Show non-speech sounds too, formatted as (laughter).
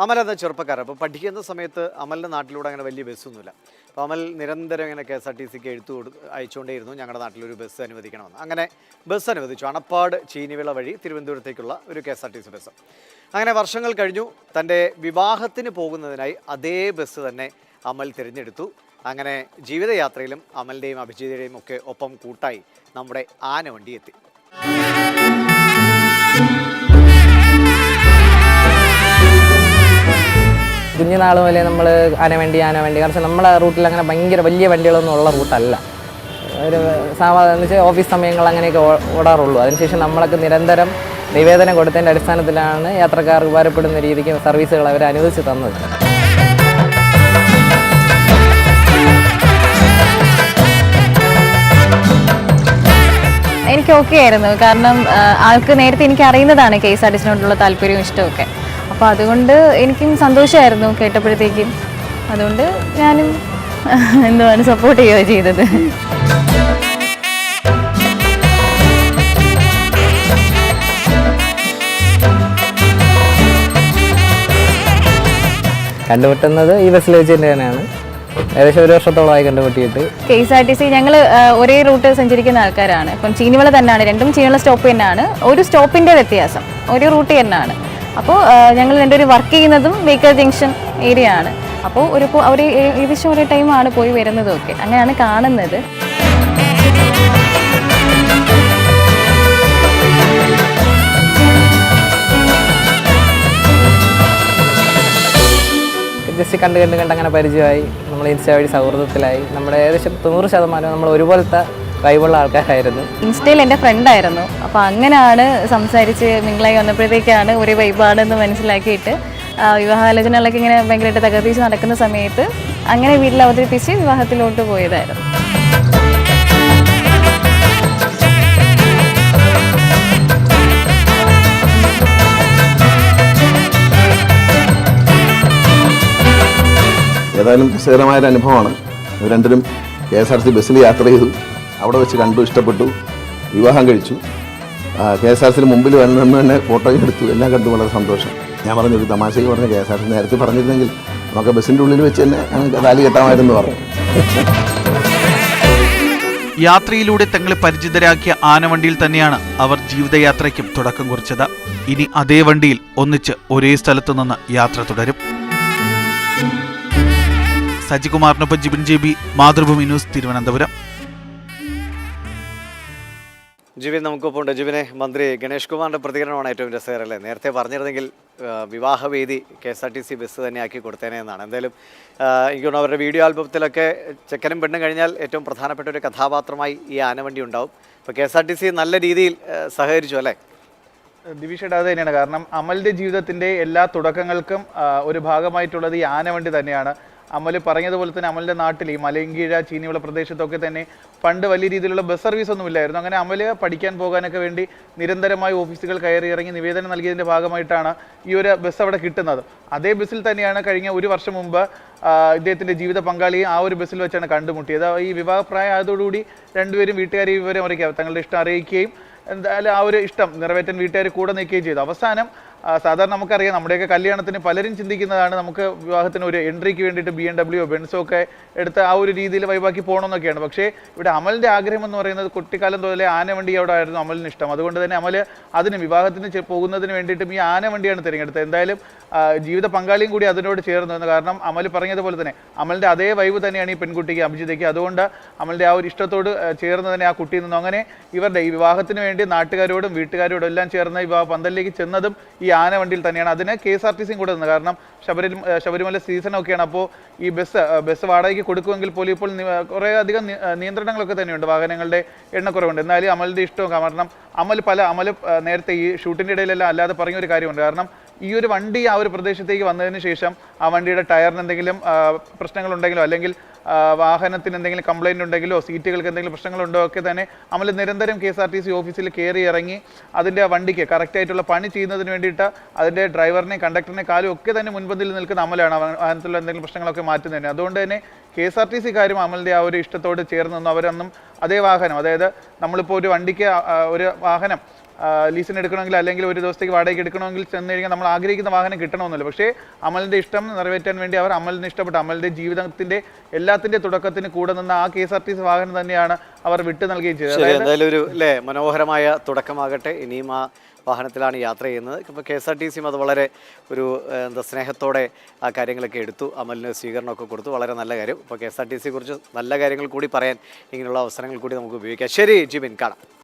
അമൽ എന്ന ചെറുപ്പക്കാരൻ. അപ്പോൾ പഠിക്കുന്ന സമയത്ത് അമലിന്റെ നാട്ടിലൂടെ അങ്ങനെ വലിയ ബസ്സൊന്നുമില്ല അപ്പോൾ അമൽ നിരന്തരം ഇങ്ങനെ കെ എസ് ആർ ടി സിക്ക് എഴുത്തു കൊടു അയച്ചുകൊണ്ടേയിരുന്നു ഞങ്ങളുടെ നാട്ടിലൊരു ബസ് അനുവദിക്കണമെന്ന്. അങ്ങനെ ബസ് അനുവദിച്ചു. അണപ്പാട് ചീനിവിള വഴി തിരുവനന്തപുരത്തേക്കുള്ള ഒരു K S R T C bus അങ്ങനെ വർഷങ്ങൾ കഴിഞ്ഞു. തന്റെ വിവാഹത്തിന് പോകുന്നതിനായി അതേ ബസ് തന്നെ അമൽ തിരഞ്ഞെടുത്തു. അങ്ങനെ ജീവിതയാത്രയിലും അമലിന്റെയും അഭിജിതയുടെയും ഒക്കെ ഒപ്പം കൂട്ടായി നമ്മുടെ ആന ആനവണ്ടി എത്തി കുഞ്ഞുനാൾ മുതലേ നമ്മൾ ആന വണ്ടി ആന വണ്ടി. കാരണം നമ്മളെ റൂട്ടിൽ അങ്ങനെ ഭയങ്കര വലിയ വണ്ടികളൊന്നും ഉള്ള റൂട്ടല്ല. ഒരു സാധാരണ വെച്ചാൽ ഓഫീസ് സമയങ്ങൾ അങ്ങനെയൊക്കെ ഓടാറുള്ളൂ. അതിനുശേഷം നമ്മളൊക്കെ നിരന്തരം നിവേദനം കൊടുത്തതിന്റെ അടിസ്ഥാനത്തിലാണ് യാത്രക്കാർ ഉപകാരപ്പെടുന്ന രീതിക്ക് സർവീസുകൾ അവർ അനുവദിച്ച് തന്നത്. എനിക്ക് ഓക്കെ ആയിരുന്നു. കാരണം ആൾക്ക് നേരത്തെ എനിക്ക് അറിയുന്നതാണ് കെ എസ് ആർ ടി സിനോടുള്ള താല്പര്യവും ഇഷ്ടമൊക്കെ അപ്പോൾ അതുകൊണ്ട് എനിക്കും സന്തോഷമായിരുന്നു കേട്ടപ്പോഴത്തേക്കും. അതുകൊണ്ട് ഞാനും (laughs) എന്തുവാണ് സപ്പോർട്ട് ചെയ്യുകയോ ചെയ്തത്? കണ്ടുമുട്ടുന്നത് ഈ ബസ്സിൽ വെച്ച് തന്നെയാണ്. ഏകദേശം ഒരു വർഷത്തോളമായി കണ്ടുമുട്ടിയിട്ട്. K S R T C ഞങ്ങൾ ഒരേ റൂട്ട് സഞ്ചരിക്കുന്ന ആൾക്കാരാണ്. ഇപ്പം ചീനിവള തന്നെയാണ് രണ്ടും ചീനിവള സ്റ്റോപ്പ് തന്നെയാണ്. ഒരു സ്റ്റോപ്പിന്റെ വ്യത്യാസം ഒരു റൂട്ട് തന്നെയാണ്. അപ്പോൾ ഞങ്ങൾ രണ്ടുപേരും വർക്ക് ചെയ്യുന്നതും ബേക്കർ ജംഗ്ഷൻ ഏരിയ ആണ്. അപ്പോൾ ഒരു ഒരു ഏകദേശം ഒരേ ടൈമാണ് പോയി വരുന്നതും ഒക്കെ അങ്ങനെയാണ് കാണുന്നത്. ജസ്റ്റ് കണ്ട് കണ്ട് കണ്ട് അങ്ങനെ പരിചയമായി. നമ്മൾ ഇൻസ്റ്റാ വഴി സൗഹൃദത്തിലായി. നമ്മുടെ ഏകദേശം തൊണ്ണൂറ് ശതമാനം നമ്മൾ ഒരുപോലത്തെ വൈബുള്ള ആൾക്കാരായിരുന്നു. ഇൻസ്റ്റയിൽ എന്റെ ഫ്രണ്ടായിരുന്നു അപ്പോൾ അങ്ങനെയാണ് സംസാരിച്ച് മിങ്കിളായി വന്നപ്പോഴത്തേക്കാണ് ഒരു വൈബാണെന്ന് മനസ്സിലാക്കിയിട്ട് വിവാഹാലോചനകളൊക്കെ ഇങ്ങനെ ഭയങ്കരമായിട്ട് തകർത്തിച്ച് നടക്കുന്ന സമയത്ത് അങ്ങനെ വീട്ടിൽ അവതരിപ്പിച്ച് വിവാഹത്തിലോട്ട് പോയതായിരുന്നു. ഏതായാലും രസകരമായൊരു അനുഭവമാണ് രണ്ടിനും കെ എസ് ആർ സി ബസ്സിൽ യാത്ര ചെയ്തു. അവിടെ വെച്ച് കണ്ടു ഇഷ്ടപ്പെട്ടു. വിവാഹം കഴിച്ചു. കെ എസ് ആർ സിന് മുമ്പിൽ വന്നു തന്നെ ഫോട്ടോയും എടുത്തു. എല്ലാം കണ്ടു വളരെ സന്തോഷം. ഞാൻ പറഞ്ഞു ഒരു തമാശയ്ക്ക് പറഞ്ഞു കെ എസ് ആർ സി നേരത്തെ പറഞ്ഞിരുന്നെങ്കിൽ നമുക്ക് ബസ്സിന്റെ ഉള്ളിൽ വെച്ച് തന്നെ ഞങ്ങൾക്ക് താലി കെട്ടാമായിരുന്നു പറഞ്ഞു. യാത്രയിലൂടെ തങ്ങളെ പരിചിതരാക്കിയ ആനവണ്ടിയിൽ തന്നെയാണ് അവർ ജീവിതയാത്രയ്ക്കും തുടക്കം കുറിച്ചത്. ഇനി അതേ വണ്ടിയിൽ ഒന്നിച്ച് ഒരേ സ്ഥലത്തു നിന്ന് യാത്ര തുടരും. സജികുമാറിനൊപ്പം Jibin J B Mathrubhumi news Thiruvananthapuram. Jibin നമുക്കൊപ്പം ഉണ്ട് ജിബിനെ മന്ത്രി ഗണേഷ് കുമാറിന്റെ പ്രതികരണമാണ് ഏറ്റവും രസകരം അല്ലേ? നേരത്തെ പറഞ്ഞിരുന്നെങ്കിൽ വിവാഹവേദി K S R T C bus തന്നെ ആക്കി കൊടുത്തേനെ എന്നാണ്. എന്തായാലും എനിക്കൊന്നും അവരുടെ വീഡിയോ ആൽബത്തിലൊക്കെ ചെക്കനും പെണ്ണും കഴിഞ്ഞാൽ ഏറ്റവും പ്രധാനപ്പെട്ട ഒരു കഥാപാത്രമായി ഈ ആനവണ്ടി ഉണ്ടാവും. അപ്പോൾ K S R T C നല്ല രീതിയിൽ സഹകരിച്ചു അല്ലേ? ദിവിഷയുടെ അത് തന്നെയാണ്. കാരണം അമലിന്റെ ജീവിതത്തിന്റെ എല്ലാ തുടക്കങ്ങൾക്കും ഒരു ഭാഗമായിട്ടുള്ളത് ഈ ആനവണ്ടി തന്നെയാണ്. അമൽ പറഞ്ഞതുപോലെ തന്നെ അമലിന്റെ നാട്ടിൽ ഈ മലയങ്കീഴ ചീനിവിള പ്രദേശത്തൊക്കെ തന്നെ പണ്ട് വലിയ രീതിയിലുള്ള ബസ് സർവീസ് ഒന്നും ഇല്ലായിരുന്നു. അങ്ങനെ അമൽ പഠിക്കാൻ പോകാനൊക്കെ വേണ്ടി നിരന്തരമായി ഓഫീസുകൾ കയറി ഇറങ്ങി നിവേദനം നൽകിയതിന്റെ ഭാഗമായിട്ടാണ് ഈ ഒരു ബസ് അവിടെ കിട്ടുന്നത്. അതേ ബസ്സിൽ തന്നെയാണ് കഴിഞ്ഞ ഒരു വർഷം മുമ്പ് ഇദ്ദേഹത്തിന്റെ ജീവിത പങ്കാളിയെ ആ ഒരു ബസ്സിൽ വെച്ചാണ് കണ്ടുമുട്ടിയത്. ഈ വിവാഹപ്രായം ആയതോടുകൂടി രണ്ടുപേരും വീട്ടുകാരെ വിവരം അറിയിക്കുക തങ്ങളുടെ ഇഷ്ടം അറിയിക്കുകയും എന്തായാലും ആ ഒരു ഇഷ്ടം നിറവേറ്റാൻ വീട്ടുകാർ കൂടെ നിൽക്കുകയും ചെയ്തു. അവസാനം സാധാരണ നമുക്കറിയാം നമ്മുടെയൊക്കെ കല്യാണത്തിന് പലരും ചിന്തിക്കുന്നതാണ് നമുക്ക് വിവാഹത്തിന് ഒരു എൻട്രിക്ക് വേണ്ടിയിട്ട് ബി എം ഡബ്ല്യു ബെൻസോ ഒക്കെ എടുത്ത് ആ ഒരു രീതിയിൽ വൈബാക്കി പോകണമെന്നൊക്കെയാണ് പക്ഷേ ഇവിടെ അമലിന്റെ ആഗ്രഹം എന്ന് പറയുന്നത് കുട്ടിക്കാലം മുതലേ ആനവണ്ടി അവിടെ ആയിരുന്നു അമലിന് ഇഷ്ടം. അതുകൊണ്ട് തന്നെ അമൽ അതിന് വിവാഹത്തിന് പോകുന്നതിന് വേണ്ടിയിട്ടും ഈ ആനവണ്ടിയാണ് തിരഞ്ഞെടുത്തത്. എന്തായാലും ജീവിത പങ്കാളിയും കൂടി അതിനോട് ചേർന്നു കാരണം അമൽ പറഞ്ഞതുപോലെ തന്നെ അമലിന്റെ അതേ വൈവ് തന്നെയാണ് ഈ പെൺകുട്ടിക്ക് അഭിജിതയ്ക്ക്. അതുകൊണ്ട് അമലിന്റെ ആ ഒരു ഇഷ്ടത്തോട് ചേർന്ന് തന്നെ ആ കുട്ടിയിൽ നിന്നും അങ്ങനെ ഇവരുടെ ഈ വിവാഹത്തിന് വേണ്ടി നാട്ടുകാരോടും വീട്ടുകാരോടും എല്ലാം ചേർന്ന് വിവാഹ പന്തലിലേക്ക് ചെന്നതും ഈ ആനവണ്ടിയിൽ തന്നെയാണ്. അതിന് കെ എസ് ആർ ടി സിയും കൂടെ നിന്ന്. കാരണം ശബരി ശബരിമല സീസണൊക്കെയാണ് അപ്പോൾ ഈ ബസ് ബസ് വാടകയ്ക്ക് കൊടുക്കുമെങ്കിൽ പോലും ഇപ്പോൾ കുറേ അധികം നിയന്ത്രണങ്ങളൊക്കെ തന്നെയുണ്ട്. വാഹനങ്ങളുടെ എണ്ണക്കുറവുണ്ട് എന്നാലും അമലിന്റെ ഇഷ്ടവും കാരണം അമൽ പല അമൽ നേരത്തെ ഈ ഷൂട്ടിന്റെ ഇടയിലെല്ലാം അല്ലാതെ പറഞ്ഞൊരു കാര്യമുണ്ട്. കാരണം ഈ ഒരു വണ്ടി ആ ഒരു പ്രദേശത്തേക്ക് വന്നതിന് ശേഷം ആ വണ്ടിയുടെ ടയറിന് എന്തെങ്കിലും പ്രശ്നങ്ങളുണ്ടെങ്കിലോ അല്ലെങ്കിൽ വാഹനത്തിന് എന്തെങ്കിലും കംപ്ലൈന്റ് ഉണ്ടെങ്കിലോ സീറ്റുകൾക്ക് എന്തെങ്കിലും പ്രശ്നങ്ങളുണ്ടോ ഒക്കെ തന്നെ അമൽ നിരന്തരം K S R T C ഓഫീസിൽ കയറി ഇറങ്ങി അതിന്റെ വണ്ടിക്ക് കറക്റ്റായിട്ടുള്ള പണി ചെയ്യുന്നതിന് വേണ്ടിയിട്ട് അതിന്റെ ഡ്രൈവറിനെയും കണ്ടക്ടറിനെ കാലും ഒക്കെ തന്നെ മുൻപന്തിൽ നിൽക്കുന്ന അമലാണ് വാഹനത്തിലുള്ള എന്തെങ്കിലും പ്രശ്നങ്ങളൊക്കെ മാറ്റുന്നതിന് അതുകൊണ്ട് തന്നെ K S R T C കാര്യം അമലിന്റെ ആ ഒരു ഇഷ്ടത്തോട് ചേർന്ന് നിന്നു അവരൊന്നും അതേ വാഹനം അതായത് നമ്മളിപ്പോൾ ഒരു വണ്ടിക്ക് ഒരു വാഹനം ലീസിന് എടുക്കണമെങ്കിൽ അല്ലെങ്കിൽ ഒരു ദിവസത്തേക്ക് വാടകയ്ക്ക് എടുക്കണമെങ്കിൽ ചെന്ന് കഴിഞ്ഞാൽ നമ്മൾ ആഗ്രഹിക്കുന്ന വാഹനം കിട്ടണമെന്നില്ല. പക്ഷേ അമലിന്റെ ഇഷ്ടം നിറവേറ്റാൻ വേണ്ടി അവർ അമലിന് ഇഷ്ടപ്പെട്ട. അമലിന്റെ ജീവിതത്തിന്റെ എല്ലാത്തിന്റെ തുടക്കത്തിന് കൂടെ നിന്ന ആ K S R T C വാഹനം തന്നെയാണ് അവർ വിട്ടു നൽകുകയും ചെയ്തത്. എന്തായാലും ഒരു അല്ലേ മനോഹരമായ തുടക്കമാകട്ടെ. ഇനിയും ആ വാഹനത്തിലാണ് യാത്ര ചെയ്യുന്നത്. ഇപ്പോൾ കെ എസ് ആർ ടി സിയും അത് വളരെ ഒരു എന്താ സ്നേഹത്തോടെ ആ കാര്യങ്ങളൊക്കെ എടുത്തു. അമലിന് സ്വീകരണമൊക്കെ കൊടുത്തു. വളരെ നല്ല കാര്യം. ഇപ്പോൾ കെ എസ് ആർ ടി സിയെ കുറിച്ച് നല്ല കാര്യങ്ങൾ കൂടി പറയാൻ ഇങ്ങനെയുള്ള അവസരങ്ങൾ കൂടി നമുക്ക് ഉപയോഗിക്കാം. ശരി ജിബിൻ കാണാം.